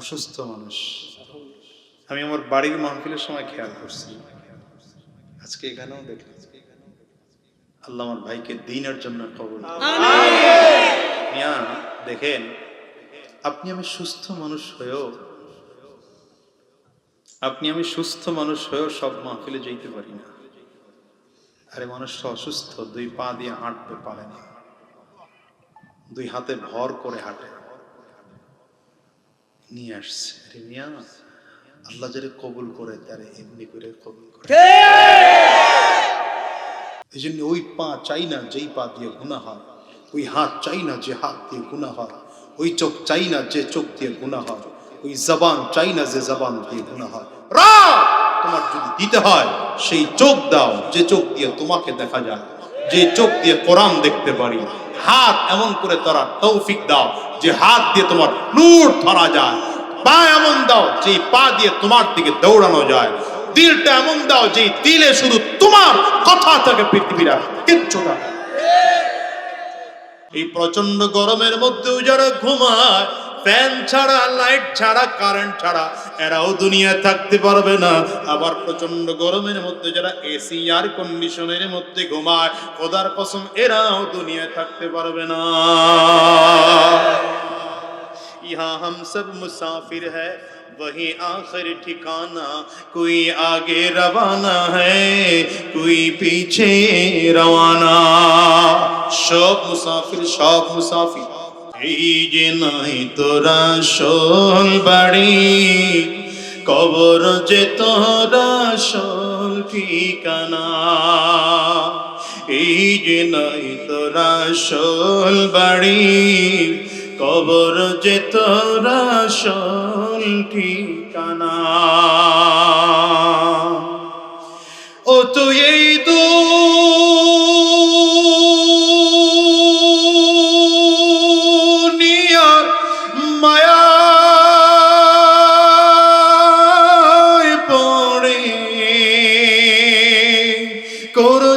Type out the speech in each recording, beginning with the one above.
অসুস্থ মানুষ। আমি আমার বাড়ির মাহফিলের সময় খেয়াল করছি। আজকে এখানেও দেখলাম। আল্লাহ আমার ভাইকে দিনের জন্য কবল মিয়া দেখেন আপনি আমি সুস্থ মানুষ হয়েও আপনি আমি সুস্থ মানুষ হয়েও সব মাহফিলে যেতে পারি না। আরে মানুষটা অসুস্থ দুই পা দিয়ে হাঁটতে পারে না। দুই হাতে ভর করে হাঁটে। নিয়ে আসছে। আল্লাহ যারে কবুল করে তারে এমনি করে কবুল করে। এই জন্য ওই পা চাই না যেই পা দিয়ে গুণা হয় ওই হাত চাই না যে হাত দিয়ে গুণা হয় ওই চোখ চাই না যে চোখ দিয়ে গুণা হয় ওই জবান চাই না যে জবান দিয়ে গুণা হয়। রা তোমার যদি দিতে হয় সেই চোখ দাও যে চোখ দিয়ে তোমাকে দেখা যায় যে চোখ দিয়ে কোরআন দেখতে পারি। হাত এমন করে তারা তৌফিক দাও যে হাত দিয়ে তোমার নূর ধরা যায়, পা এমন দাও যে পা দিয়ে তোমার দিকে দৌড়ানো যায়। দিলটা এমন দাও যে দিলে শুধু তোমার কথা থাকে পৃথিবীরা কিচ্ছু থাকে এই প্রচণ্ড গরমের মধ্যেও যারা ঘুমায় ফ্যান ছাড়া লাইট ছাড়া কারেন্ট ছাড়া এরাও দুনিয়ায় থাকতে পারবে না আবার প্রচন্ড গরমের মধ্যে যারা এসি এয়ার কন্ডিশনের মধ্যে ঘুমায় খোদার কসম এরাও দুনিয়ায় থাকতে পারবে না यहाँ हम सब मुसाफिर है वही आखिर ठिकाना कोई आगे रवाना है कोई पीछे रवाना সব মুসাফির সব মুসাফির এই যে নাই তোরা শোল বাড়ি, কবর যে তোরা শোল ঠিকানা। এই যে নাই তোরা শোল বাড়ি, কবর যে তোরা শোল ঠিকানা।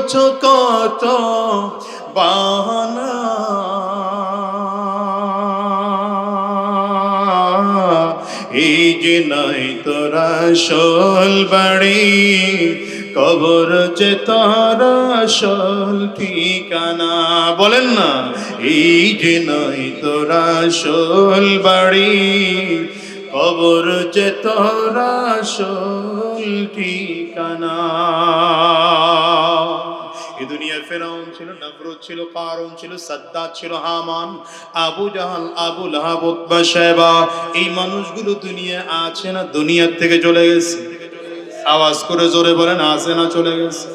করছ কত বাহানা? এই যে নাই তোরা শোল বাড়ি, কবর যে তোরা শোল ঠিকানা। বলেন না, এই যে নাই তোরা শোল বাড়ি, কবর যে তোরা শোল ঠিকানা। ফেরাউন ছিল নবরুদ ছিল কারুন ছিল সাদ্দাত ছিল, Haman, Abu Jahl, Abu Lahab, Utba Shaiba এই মানুষগুলো দুনিয়া আছে না, দুনিয়ার থেকে চলে গেছে। আওয়াজ করে জোরে বলেন, আছে না, চলে গেছে।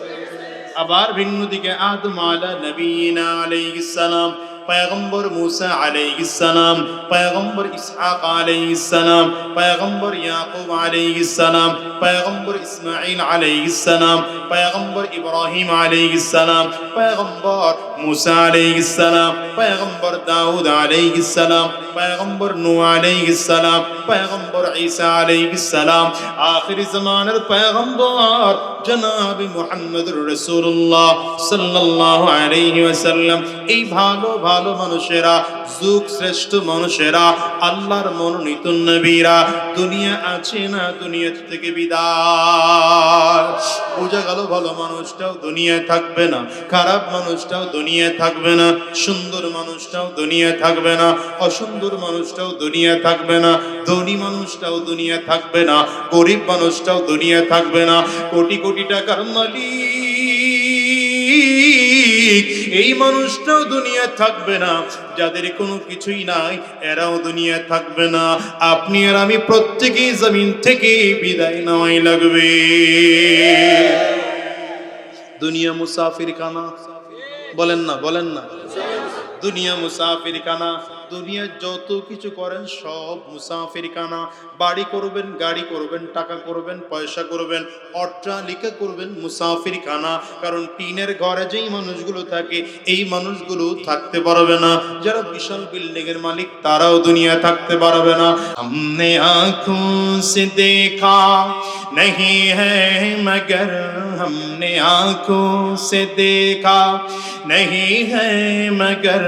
আবার ভিন্ন দিকে, আদম আলা নবীনা আলাইহিস সালাম। পয়গম্বর মুসা আলাইহিস সালাম পয়গম্বর ইসহাক আলাইহিস সালাম পয়গম্বর ইয়াকুব আলাইহিস সালাম পয়গম্বর ইসমাঈল আলাইহিস সালাম পয়গম্বর ইব্রাহিম আলাইহিস সালাম পয়গম্বর মুসা আলাইহিস সালাম পয়গম্বর দাউদ আলাইহিস সালাম পয়গম্বর নূহ আলাইহিস সালাম পয়গম্বর ঈসা আলাইহিস সালাম আখির জামানের পয়গম্বর জনাব মুহাম্মদুর রাসূলুল্লাহ সাল্লাল্লাহু আলাইহি ওয়াসাল্লাম। এই ভালো ভালো মানুষেরা, যুগ শ্রেষ্ঠ মানুষেরা, আল্লাহর মনোনীত নবীরা, দুনিয়া আছে না দুনিয়া থেকে বিদায়? বোঝা গেল ভালো মানুষটাও দুনিয়ায় থাকবে না, খারাপ মানুষটাও দুনিয়ায় থাকবে না, সুন্দর মানুষটাও দুনিয়ায় থাকবে না, অসুন্দর মানুষটাও দুনিয়ায় থাকবে না ধনী মানুষটাও দুনিয়ায় থাকবে না, গরিব মানুষটাও দুনিয়ায় থাকবে না। কোটি কোটি টাকার মালিক, এই মানুষটাও দুনিয়ায় থাকবে না। যাদের কোনো কিছুই নাই, এরাও দুনিয়ায় থাকবে না। আপনি আর আমি প্রত্যেকেই জমিন থেকে বিদায় নেওয়াই লাগবে। দুনিয়া মুসাফির খানা বলেন না বলেন না। দুনিয়া মুসাফির খানা দুনিয়া যত কিছু করেন সব মুসাফির খানা বাড়ি করবেন গাড়ি করবেন টাকা করবেন পয়সা করবেন অট্টালিকা করবেন মুসাফির খানা কারণ টিনের ঘরে যেই মানুষগুলো থাকে এই মানুষগুলো থাকতে পারবে না যারা বিশাল বিল্ডিং এর মালিক তারাও দুনিয়া থাকতে পারবে না हमने आंखों से देखा नहीं है मगर हमने आंखों से देखा नहीं है मगर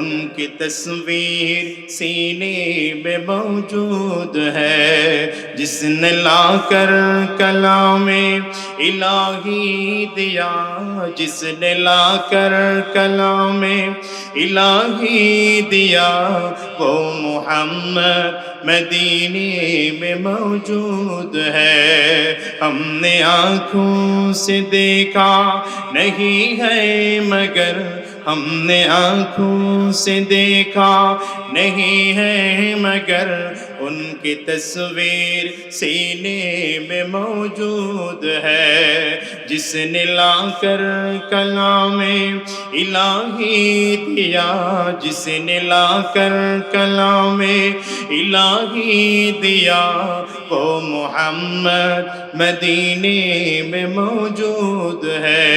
ان کی تصویر سینے میں موجود ہے، جس نے لا کر کلام الہی دیا، جس نے لا کر کلام الہی دیا، وہ محمد مدینے میں موجود ہے۔ ہم نے آنکھوں سے دیکھا نہیں ہے، مگر ہم نے آنکھوں سے دیکھا نہیں ہے، مگر ان کی تصویر سینے میں موجود ہے، جس نے لا کر کلام الہی دیا، جس نے لا کر کلام الہی دیا۔ وہ محمد مدینے میں موجود ہے۔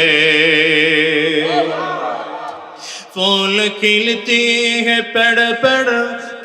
پھول کھلتی ہے پڑ پڑ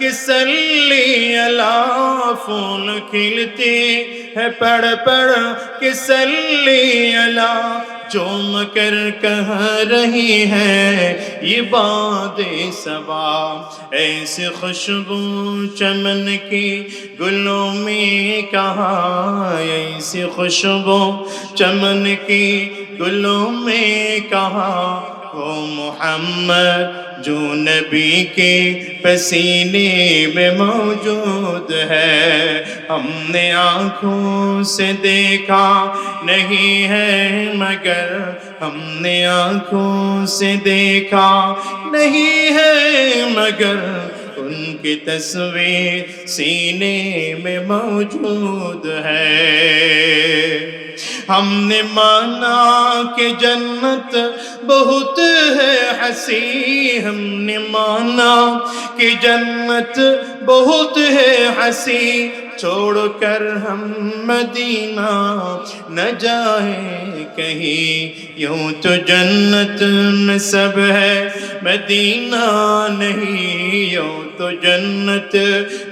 کسلی اللہ فون کھلتی ہے، پڑھ پڑھ کسلی اللہ چوم کر کہہ رہی ہے، یہ باد سبا ایسے خوشبو چمن کی گلوں میں کہا۔ ایسی خوشبو چمن کی گلوں میں کہا۔ وہ محمد جو نبی کے پسینے میں موجود ہے۔ ہم نے آنکھوں سے دیکھا نہیں ہے، مگر ہم نے آنکھوں سے دیکھا نہیں ہے، مگر ان کی تصویر سینے میں موجود ہے۔ ہم نے مانا کہ جنت بہت ہے ہنسی۔ ہم نے مانا کہ جنت بہت ہے ہنسی۔ چھوڑ کر ہم مدینہ نہ جائیں کہیں۔ یوں تو جنت میں سب ہے، مدینہ نہیں، یوں تو جنت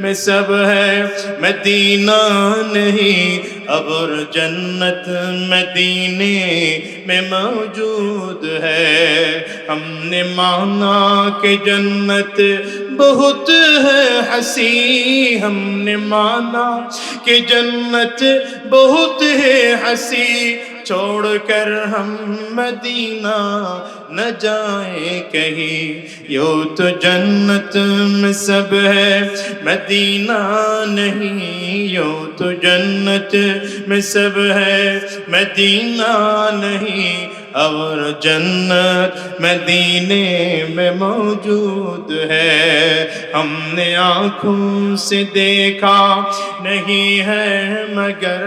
میں سب ہے۔ مدینہ نہیں، اب جنت مدینے میں موجود ہے۔ ہم نے مانا کہ جنت بہت ہے ہنسی۔ ہم نے مانا کہ جنت بہت ہے ہنسی۔ چھوڑ کر ہم مدینہ نہ جائیں کہیں۔ یوں تو جنت میں سب ہے، مدینہ نہیں۔ یوں تو جنت میں سب ہے، مدینہ نہیں۔ اور جنت مدینے میں موجود ہے۔ ہم نے آنکھوں سے دیکھا، نہیں ہے مگر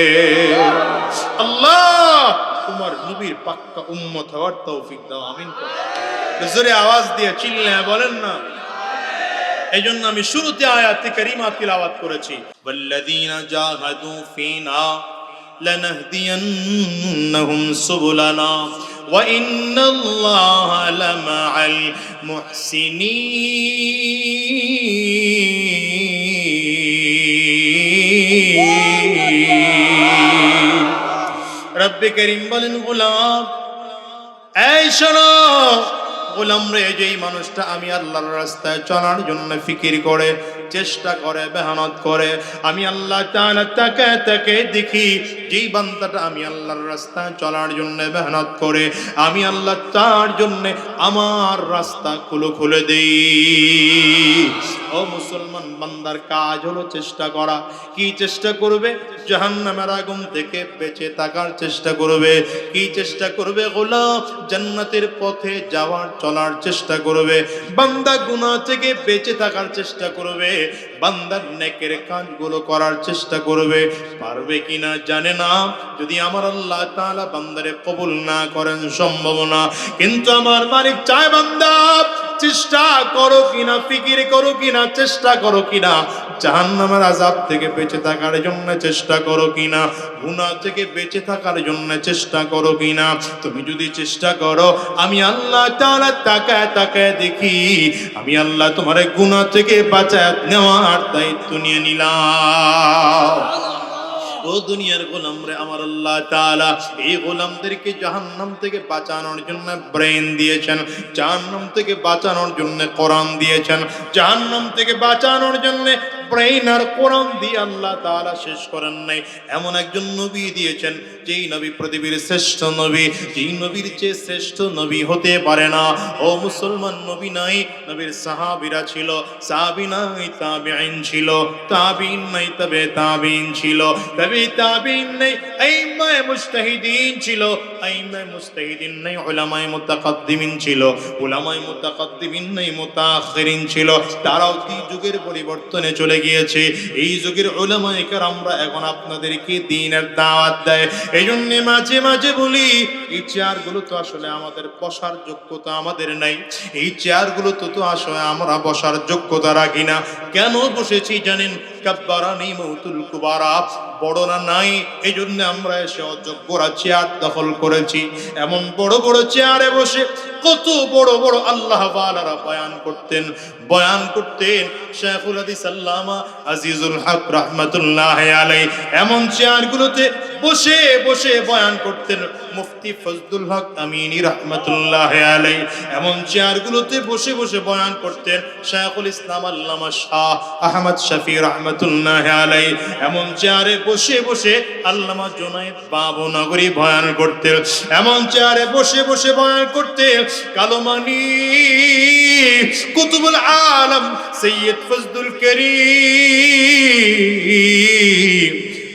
নবীর পাক্কা উম্মত হওয়ার তৌফিক দাও আমিন করো। জোরে আওয়াজ দিয়ে চিল্লে বলেন না এই জন্য আমি শুরুতে আয়াতে কারিমা তিলাওয়াত করেছি ওয়াল্লাযীনা জাহাদু ফিনা لنهدينهم سبلنا وإن الله لمع المحسنين রব্বে করিম বলেন, গোলাম, এই শোনো, গোলাম রে, যেই মানুষটা আমি আল্লাহর রাস্তায় চলার জন্য ফিকির করে, চেষ্টা করে, মেহনত করে, আমি আল্লাহ তাকে তাকে দেখি, যেই বান্দাটা আমি আল্লাহর রাস্তায় চলার জন্য মেহনত করে, আমি আল্লাহ তার জন্য আমার রাস্তা খুলে খুলে দেই। ও মুসলমান, বান্দার কাজ হলো চেষ্টা করা। কি চেষ্টা করবে? জাহান্নামের আগুন থেকে বেঁচে থাকার চেষ্টা করবে। কি চেষ্টা করবে? গোলাম জান্নাতের পথে যাওয়ার, চলার চেষ্টা করবে। বান্দা গুনাহ থেকে বেঁচে থাকার চেষ্টা করবে। বান্দার নেকের কাজগুলো করার চেষ্টা করবে। পারবে কিনা জানে না। যদি আমার আল্লাহ তাআলা বান্দারে কবুল না করেন, সম্ভব না। কিন্তু আমার মালিক চায় বান্দা, চেষ্টা করো কিনা, ফিকির করো কিনা, চেষ্টা করো কিনা। জাহান্নামের আজাব থেকে বেঁচে থাকার জন্য চেষ্টা করো কিনা। গুনাহ থেকে বেঁচে থাকার জন্য চেষ্টা করো কিনা। তুমি যদি চেষ্টা করো, আমি আল্লাহ তাকায় তাকায় দেখি। আমি আল্লাহ তোমার গুনাহ থেকে বাঁচায় নেওয়ার দায়িত্ব নিয়ে নিলাম। ও দুনিয়ার গোলাম রে আমার আল্লাহ তাআলা এই গোলামদেরকে জাহান্নাম থেকে বাঁচানোর জন্য ব্রেন দিয়েছেন জাহান্নাম থেকে বাঁচানোর জন্য কোরআন দিয়েছেন জাহান্নাম থেকে বাঁচানোর জন্য ব্রেন আর কোরআন দিয়ে আল্লাহ তাআলা শেষ করেন নাই। এমন একজন নবী দিয়েছেন, যেই নবী পৃথিবীর শ্রেষ্ঠ নবী, যেই নবীর চেয়ে শ্রেষ্ঠ নবী হতে পারে না। ও মুসলমান নবী নাই, নবীর সাহাবীরা ছিল, সাহাবী নাই, তাবিঈন ছিল, তাবিঈন নাই, তবে তাবিঈন ছিল, তবে তাবিঈন নাই আইম্মায়ে মুজতাহিদিন ছিল আইম্মায়ে মুজতাহিদিন নাই, উলামায়ে মুতাকাদ্দিমিন ছিল, উলামায়ে মুতাকাদ্দিমিন নাই, মুতাআখিরিন ছিল। তারাও কি যুগের পরিবর্তনে চলে গিয়েছে। এই যুগের উলামায়ে আমরা এখন আপনাদেরকে দিনের দাওয়াত দেয়। এই জন্যে মাঝে মাঝে বলি, এই চেয়ারগুলো তো আসলে আমাদের বসার যোগ্যতা আমাদের নাই। এই চেয়ারগুলো তো তো আসলে আমরা বসার যোগ্যতা রাখি না। কেন বসেছি জানেন? কাব্বারানি মৌতুল কুবারা। বড়রা নাই এই জন্য আমরা এসে অযোগ্যরা চেয়ার দখল করেছি। এমন বড় বড় চেয়ারে বসে কত বড় বড় আল্লাহ বালারা বয়ান করতেন। বয়ান করতেন শেখুল হাদিস আল্লামা আজিজুল হক রহমতুল্লাহ আলাই এমন চেয়ারগুলোতে বসে বসে বয়ান করতেন মুফতি ফজলুল হক আমিনী রহমতুল্লাহ আলাই এমন চেয়ারগুলোতে বসে বসে বয়ান করতেন শেখুল ইসলাম আল্লামা শাহ আহমদ শফি রহমতুল্লাহ আলাই এমন চেয়ারে বসে বসে আল্লামা জোনায়েদ বাবু নগরী বয়ান করতে, এমন চেয়ারে বসে বসে বয়ান করতে কালোমানি কুতুবুল আলম, সৈয়দ ফজদুল করিম।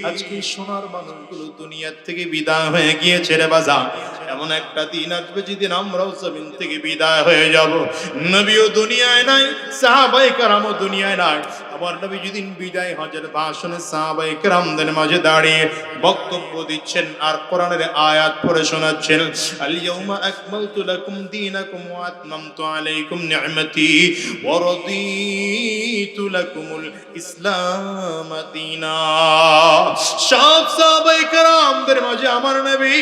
আজকে সোনার মানুষগুলো দুনিয়ার থেকে বিদায় হয়ে গিয়েছে রে বাজা এমন একটা দিন আসবে যেদিন আমরাও জমিন থেকে বিদায় হয়ে যাব। নবীও দুনিয়ায় নাই, সাহাবাই কারামও দুনিয়ায় নাই। আমার নবী যেদিন বিদায় হজের ভাষণে সাহাবাই কারামদের মাঝে দাঁড়িয়ে বক্তব্য দিচ্ছেন আর কোরআনের আয়াত পড়ে শোনাচ্ছেন। আল ইয়াউমা আকমালতু লাকুম দীনাকুম ওয়া আতমামতু আলাইকুম নি'মাতি ওয়া লাকুমুল ইসলাম দীনা সব সাহাবাই কারামদের মাঝে আমার নবী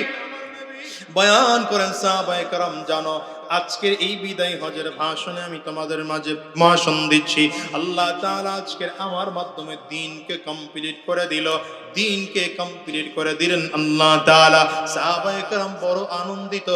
বয়ান করেন সাহাবায়ে করম, জানো, আজকের এই বিদায় হজের ভাষণে আমি তোমাদের মাঝে ভাষণ দিচ্ছি। আল্লাহ তাআলা আজকের আমার মাধ্যমে দিনকে কমপ্লিট করে দিল। দিনকে কমপ্লিট করে দিলেন আল্লাহ তালা সাহবাহাম বড় আনন্দিত।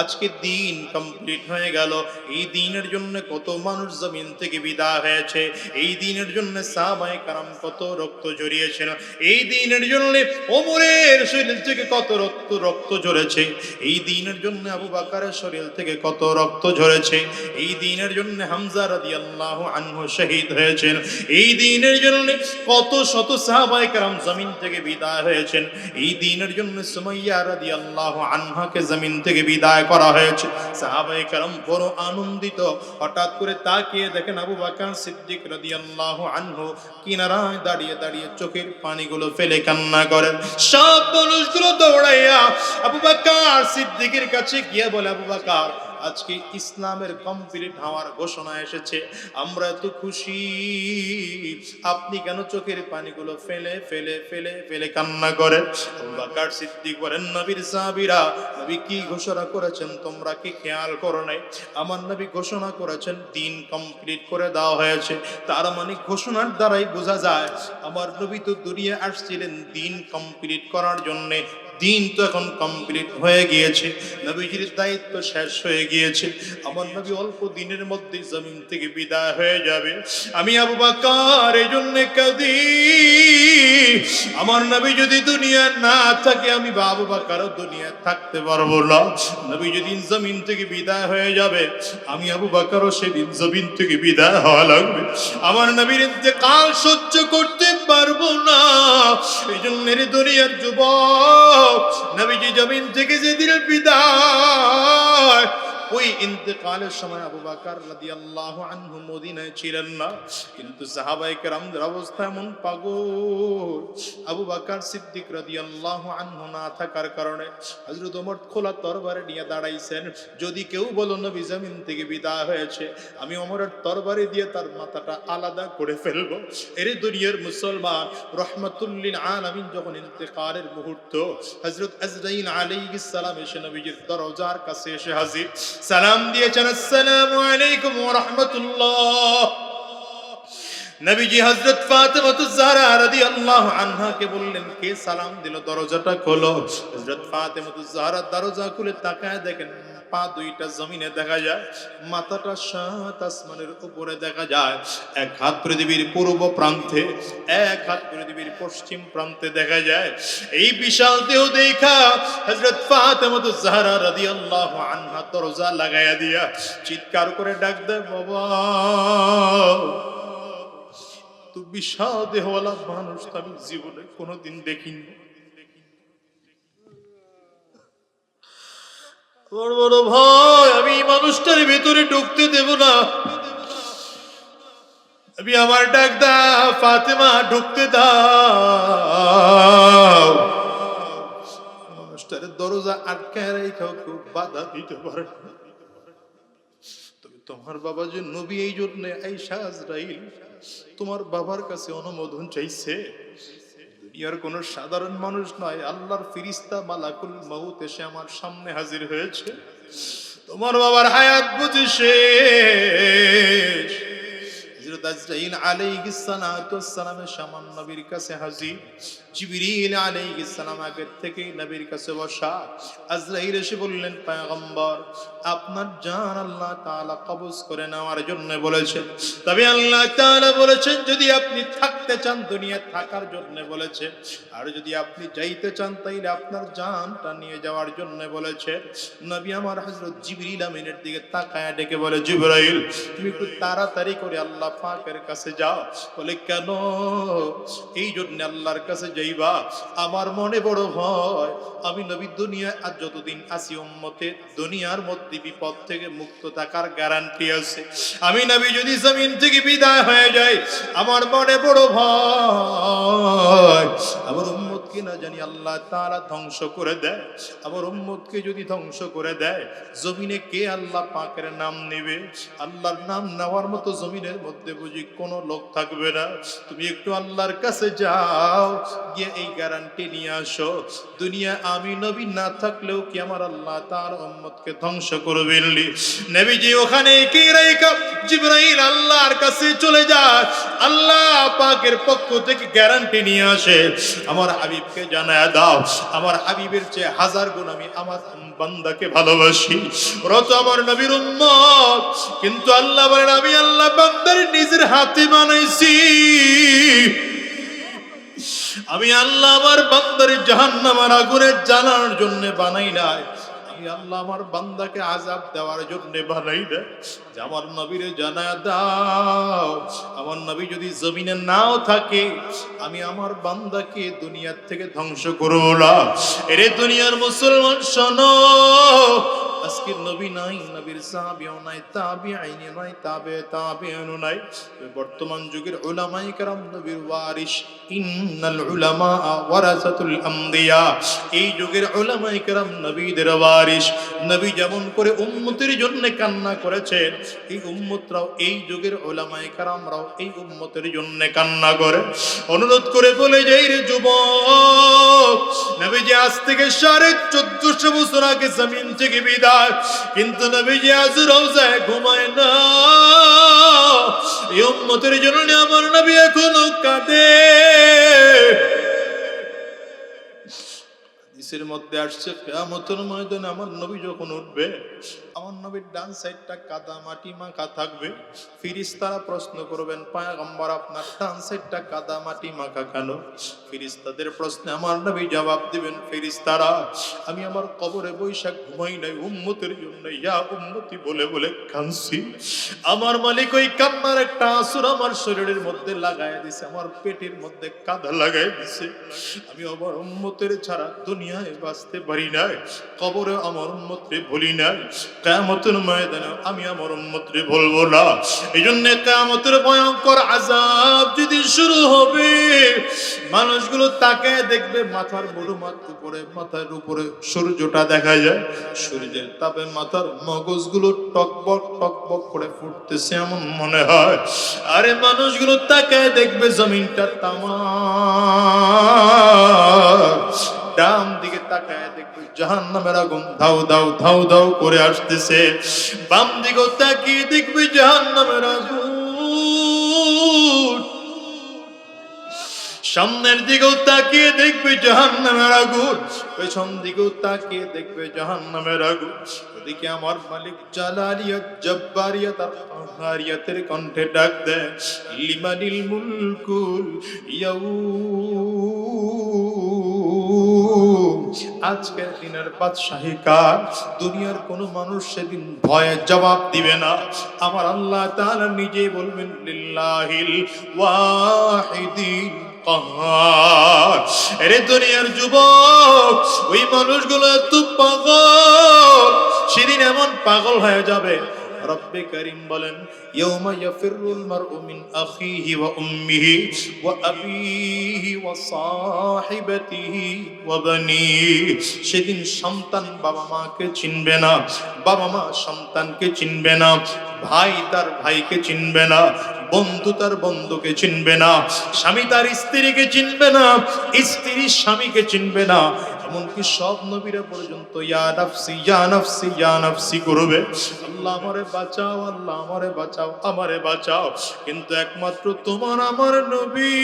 আজকে দিন কমপ্লিট হয়ে গেল। এই দিনের জন্য কত মানুষ জমিন থেকে বিদায় হয়েছে। এই দিনের জন্য সাহাবাই কারাম কত রক্ত জড়িয়েছেন এই দিনের জন্য ওমরের শরীর থেকে কত রক্ত রক্ত ঝরেছে। এই দিনের জন্য আবু বাকারের শরীর থেকে কত রক্ত ঝরেছে। এই দিনের জন্য হামজা রাদি আল্লাহ আনহ শহীদ হয়েছেন। এই দিনের জন্য কত শত সাহাবাই কারাম জমিন থেকে বিদায় হয়েছেন। এই দিনের জন্য সুমাইয়া রাদি আল্লাহ আনহাকে জমিন থেকে বিদায় করা হয়েছে। সাহাবাই কারম বড় আনন্দিত, হঠাৎ করে তাকিয়ে দেখেন আবু বাকার সিদ্দিক রাদি আল্লাহ আনহু কিনারায় দাঁড়িয়ে দাঁড়িয়ে চোখের পানিগুলো ফেলে কান্না করেন। সব মানুষগুলো দৌড়াইয়া আবু বাকার সিদ্দিকের কাছে গিয়ে বলে, আবু বাকার আজকে ইসলামের কমপ্লিট হওয়ার ঘোষণা এসেছে। আমরা এত খুশি। আপনি কেন চোখের পানিগুলো ফেলে ফেলে ফেলে ফেলে কান্না করেন বকর সিদ্দিক বলেন, নবীর সাহাবীরা, নবী কি ঘোষণা করেছেন তোমরা কি খেয়াল করো নাই? আমার নবী ঘোষণা করেছেন, দিন কমপ্লিট করে দেওয়া হয়েছে। তার মানে ঘোষণার দ্বারাই বোঝা যায়, আমার নবী তো দুনিয়া আসছিলেন দিন কমপ্লিট করার জন্যে। দিন তো এখন কমপ্লিট হয়ে গিয়েছে, নবীজির দায়িত্ব শেষ হয়ে গিয়েছে, আমার নবী অল্প দিনের মধ্যে জমিন থেকে বিদায় হয়ে যাবে। আমি আবু বাকার এই জন্য কাঁদি, আমার নবী যদি দুনিয়া না থাকে, আমি বাবু বাকারও দুনিয়া থাকতে পারব না। নবী যেদিন জমিন থেকে বিদায় হয়ে যাবে, আমি আবু বাকারও সেদিন জমিন থেকে বিদায় হওয়া লাগবে। আমার নবীর ইন্তেকাল সহ্য করতে পারব না এই জন্য দুনিয়ার যুবক নবীজি জমিন থেকে যেদিন বিদায় ওই ইন্তেকালের সময় আবু বাকার রাদিয়াল্লাহু আনহু মদিনায় ছিলেন না, কিন্তু সাহাবায়ে কেরামদের অবস্থা এমন পাগল। আবু বাকার সিদ্দিক রাদিয়াল্লাহু আনহু না থাকার কারণে হযরত ওমর খোলা তরবারে নিয়ে দাঁড়াইছেন, যদি কেউ বলো নবী জমিন থেকে বিদায় হয়েছে, আমি ওমরের তরবারি দিয়ে তার মাথাটা আলাদা করে ফেলব। এর দুনিয়ার মুসলমান, রহমাতুল্লিল আলামিন যখন ইন্তেকালের মুহূর্ত, হযরত আজরাইল আলাইহিস সালাম এসে নবীজির দরজার কাছে এসে হাজির। সালাম দিয়েছেন, আসসালামু আলাইকুম ওয়া রাহমাতুল্লাহ। নবীজি হযরত ফাতেমাতুজ জাহরা রাদিয়াল্লাহু আনহাকে বললেন, কে সালাম দিল? দরজাটা খোলো। হযরত ফাতেমাতুজ জাহরা দরজা খুলে তাকায় দেখেন পা দুইটা জমিনে দেখা যায়, মাথাটা সাত আসমানের উপরে দেখা যায়। এক হাত পৃথিবীর পূর্ব প্রান্তে, এক হাত পৃথিবীর পশ্চিম প্রান্তে দেখা যায়। এই বিশাল দেহ দেখা হযরত ফাতেমাতুজ জাহরা রাদিয়াল্লাহু আনহা দরজা লাগায়া দিয়া চিৎকার করে ডাক দেয়, বাবা তো বিশাল দেহওয়ালা মানুষ আমি জীবনে কোনোদিন দেখিনি। বড় বড় ভয় আমি এই মানুষটার ভেতরে ঢুকতে দেব না। আমি আমার ডাক দা ফাতেমা, ঢুকতে দাও। মানুষটার দরজা আটকায় রেখেও খুব বাধা দিতে পারে। তবে তোমার বাবা যে নবী, এই জন্য আইসা আজরাইল, তোমার বাবার কাছে অনুমোদন চাইছে। দুনিয়ার কোন সাধারণ মানুষ নয়, আল্লাহর ফিরিস্তা মালাকুল মাহুত এসে আমার সামনে হাজির হয়েছে। তোমার বাবার হায়াত বুঝে শেষ। হযরত আজরাইল আলাইহিস সালাতু ওয়াসসালাম সামান নবীর কাছে হাজির। জিবরিল আলাইহিস সালাম আগে থেকে নবীর কাছে বসা আজরাইল এসে বললেন, পয়গম্বর, আপনার জান আল্লাহ তাআলা কবজ করে নেওয়ার জন্য বলেছেন তবে আল্লাহ তাআলা বলেছেন, যদি আপনি থাকতে চান দুনিয়া থাকার জন্য বলেছে। আর যদি আপনি যাইতে চান, তাইলে আপনার জানটা নিয়ে যাওয়ার জন্য বলেছে। নবী আমার হযরত জিবরিল আমিনের দিকে তাকায় ডেকে বলে, জিবরাইল, তুমি একটু তাড়াতাড়ি করে আল্লাহ পাকের কাছে যাও। বলে, কেন? এই জন্য আল্লাহর কাছে যাইবা, আমার মনে বড় ভয়। আমি নবী দুনিয়ায় আর যতদিন আসি উম্মতে দুনিয়ার মধ্যে বিপদ থেকে মুক্ত থাকার গ্যারান্টি আছে। আমি নবী যদি জমিন থেকে বিদায় হয়ে যাই, আমার মনে বড় ভয়। আমার উম্মতকে না জানি আল্লাহ তাআলা ধ্বংস করে দেয়। আমার উম্মতকে যদি ধ্বংস করে দেয়, জমিনে কে আল্লাহ পাকের নাম নেবে? আল্লাহর নাম নেওয়ার মতো জমিনের মধ্যে বুঝি কোনো লোক থাকবে না। তুমি একটু আল্লাহর কাছে যাও, গিয়ে এই গ্যারান্টি নিয়ে আসো। দুনিয়া আমি নবী না থাকলেও কি আমার আল্লাহ তার উম্মতকে ধ্বংস করবেন নবীজি, ওখানে কি রেখা জিবরাইল আল্লাহর কাছে চলে যায়। আল্লাহ পাকের পক্ষ থেকে গ্যারান্টি নিয়ে আসে। আমার হাবিবকে জানায় দাও। আমার হাবিবের চেয়ে হাজার গুণ আমি আমার বান্দাকে ভালোবাসি। ওরা তো আমার নবীর উম্মত। কিন্তু আল্লাহ বলেন, আমি আল্লাহ বান্দার নিজের হাতে বানাইছি। আমি আল্লাহ আমার বান্দার জাহান্নামের আগুনের জানার জন্য বানাই নাই। আল্লাহ আমার বান্দাকে আজাব দেওয়ার জন্য বানাই না আমার নবীরে জানা দাও। আমার নবী যদি জমিনে নাও থাকে, আমি আমার বান্দাকে দুনিয়ার থেকে ধ্বংস করব না এরে দুনিয়ার মুসলমান শোনো আজকে নবী নাই, নবীর সাহাবিও নাই তাবি আইনি নাই, তাবে তাবে নাই। বর্তমান যুগের উলামাই কারাম নবীর ওয়ারিস ইন্নাল উলামা ওয়ারাসাতুল আমদিয়া। এই যুগের উলামাই কারাম নবীদের ওয়ারিস নবী যেমন করে উম্মতের জন্য কান্না করেছেন, এই উম্মতরাও এই যুগের ওলামাই কারামরাও এই উম্মতের জন্য কান্না করে। অনুরোধ করে বলে যাই রে যুবক, নবীজি আজ থেকে সাড়ে চোদ্দশো বছর আগে জমিন থেকে বিদায় কিন্তু নবীজি আজ রোজায় ঘুমায় না। এই উম্মতের জন্য আমার নবী এখনও কাঁদে। হাদিসের মধ্যে আসছে, কেয়ামতের ময়দানে আমার নবী যখন উঠবে, আমার নবীর ডান সাইডটা কাদা মাটি মাখা থাকবে। ফিরিস্তারা প্রশ্ন করবেন, পায়গম্বর, আপনার ডান সাইডটা কাদা মাটি মাখা কেন? ফিরিস্তাদের প্রশ্নে আমার নবী জবাব দিবেন, ফিরিস্তারা, আমি আমার কবরে বৈশাখ ঘুমাই নাই, উম্মতের জন্য ইয়া উম্মতি বলে বলে কাঁদছি। আমার মালিক ওই কান্নার একটা আসুর আমার শরীরের মধ্যে লাগায় দিছে, আমার পেটের মধ্যে কাদা লাগায় দিছে। আমি আমার উম্মতের ছাড়া দুনিয়ায় দুনিয়ায় বাঁচতে পারি নাই। কবরে আমার ভুলি নাই। কেমতের ময়দানে আমি আমার ভুলবো না। এই জন্য কেমতের ভয়ঙ্কর আজাব যদি শুরু হবে, মানুষগুলো তাকে দেখবে মাথার বড় মাথার উপরে মাথার উপরে সূর্যটা দেখা যায়। সূর্যের তাপে মাথার মগজগুলো টকবক টকবক করে ফুটতেছে এমন মনে হয়। আরে মানুষগুলো তাকে দেখবে জমিনটা তামা ডান দিকে তাকায় দেখবে জাহান নামের আগুন ধাউ ধাউ ধাউ ধাউ করে আসতেছে। বাম দিকে তাকিয়ে দেখবে জাহান নামের আগুন। সামনের দিকেও তাকিয়ে দেখবে জাহান নামের আগুন। পেছন দিকেও তাকিয়ে দেখবে জাহান নামের আগুন। ওদিকে আমার মালিক জালালিয়াত জব্বারিয়াত আর কাহারিয়াতের কণ্ঠে ডাক দেয়, লিমানিল মুলকুল ইয়াউম। আজকের দিনের বাদশাহী কার দুনিয়ার কোনো মানুষ সেদিন ভয়ে জবাব দিবে না। আমার আল্লাহ তাআলা নিজে বলবেন, লিল্লাহিল ওয়াহিদিল কাহার। এরে দুনিয়ার যুবক, ওই মানুষগুলো এত পাগল, সেদিন এমন পাগল হয়ে যাবে রব্বে করিম বলেন, ইয়াউমা ইয়াফিরুল মারউ মিন আখিহি ওয়া উম্মিহি ওয়া আবিহি ওয়া সাহিবাতিহি ওয়া সেদিন সন্তান বাবা মাকে চিনবে না, বাবা মা সন্তানকে চিনবে না, ভাই তার ভাইকে চিনবে না, বন্ধু তার বন্ধুকে চিনবে না, স্বামী তার স্ত্রীকে চিনবে না স্ত্রী স্বামীকে চিনবে না। এমনকি সব নবীরা পর্যন্ত করবে। আল্লাহ আমারে বাঁচাও, আল্লাহ আমারে বাঁচাও আমারে বাঁচাও। কিন্তু একমাত্র তোমার আমার নবী।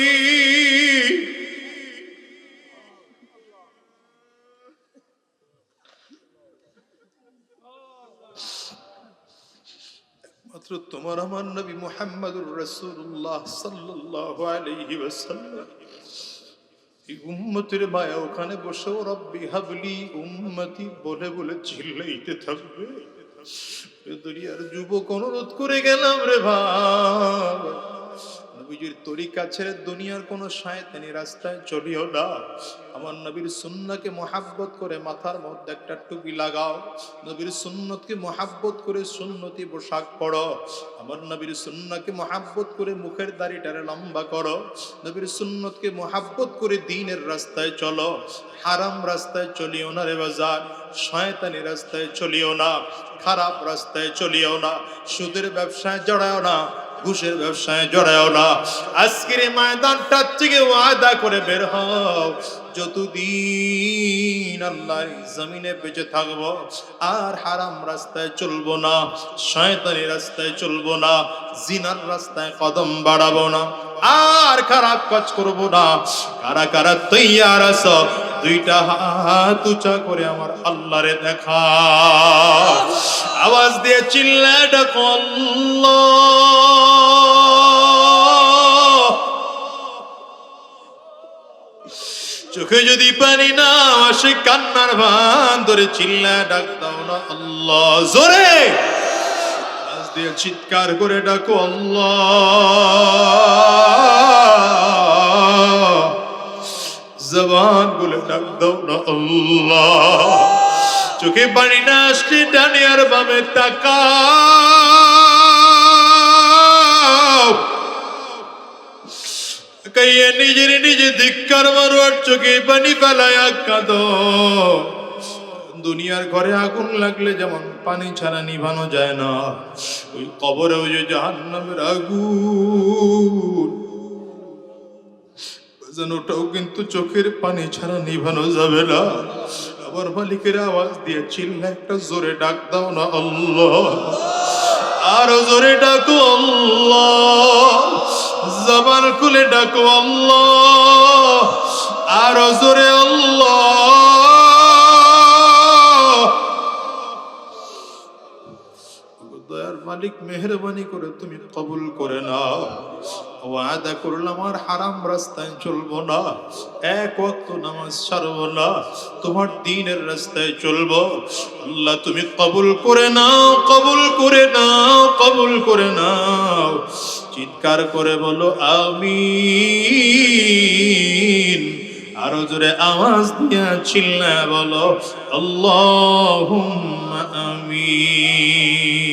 মাত্র তোমার আমার নবী মুহাম্মদুর রসুল্লাহ সাল্লাল্লাহু আলাইহি ওয়াসাল্লাম। এই উম্মতের মায়া ওখানে বসেও, রব্বি হাবলি উম্মতি বলে বলে চিল্লাইতে থাকবে। দুনিয়ার যুবক অনুরোধ করে গেলাম রে ভাই। নবীজির তরিকা ছেড়ে দুনিয়ার কোন শায়তানি রাস্তায় চলিও না। আমার নবীর সুন্নাকে মোহাব্বত করে মাথার মধ্যে একটা টুপি লাগাও। নবীর সুন্নতকে মোহাব্বত করে সুন্নতি পোশাক পরো। আমার নবীর সুন্নাকে মোহাব্বত করে মুখের দাড়িটারে লম্বা করো। নবীর সুন্নতকে মোহাব্বত করে দিনের রাস্তায় চলো। হারাম রাস্তায় চলিও না রে বাজার। শয়তানি রাস্তায় চলিও না। খারাপ রাস্তায় চলিও না। সুদের ব্যবসায় জড়াও না। ঘুষের ব্যবসায় জড়াও না। আজকের ময়দানটার থেকে ওয়াদা করে বের হও। যতদিন আল্লাহর জমিনে বেঁচে থাকব, আর হারাম রাস্তায় চলবো না, শয়তানি রাস্তায় চলবো না, জিনার রাস্তায় কদম বাড়াবো না, আর খারাপ কাজ করব না। কারা কারা তৈয়ার আছো দুইটা হাত উঁচা করে আমার আল্লাহরে দেখা। আওয়াজ দিয়ে চিল্লা ডাকো চোখে যদি পানি না আসে, কান্নার ভান ধরে চিল্লা ডাক দাও না, আল্লাহ। জোরে! দিয়ে চিৎকার করে ডাকো, আল্লাহ। জবান বলে ডাক দাও না আল্লাহ। চোখে পানি না আসলে ডানে আর বামে তাকাও। কাইয়ে নিজের নিজে ধিক্কার মারো আর চোখে পানি ফেলায় কাঁদো। দুনিয়ার ঘরে আগুন লাগলে যেমন পানি ছাড়া নিভানো যায় না, ওই কবরে ওই যে জাহান্নামের আগুন। যেন ওটাও কিন্তু চোখের পানি ছাড়া নিভানো যাবে না। আবার মালিকের আওয়াজ দিয়ে চিল্লা একটা জোরে ডাক দাও না আল্লাহ। আরও জোরে ডাকো আল্লাহ। জবান খুলে ডাকো আল্লাহ। আরও জোরে আল্লাহ। মালিক মেহরবানি করে তুমি কবুল করে নাও। ওয়াদা করলাম, আর হারাম রাস্তায় চলবো না। এক ওয়াক্ত নামাজ ছাড়বো না। তোমার দিনের রাস্তায় চলবো। আল্লাহ, তুমি কবুল করে নাও, কবুল করে নাও, কবুল করে নাও। চিৎকার করে বলো আমি আর জোরে আওয়াজ দিয়া চিল্লা বলো আল্লাহ আমিন।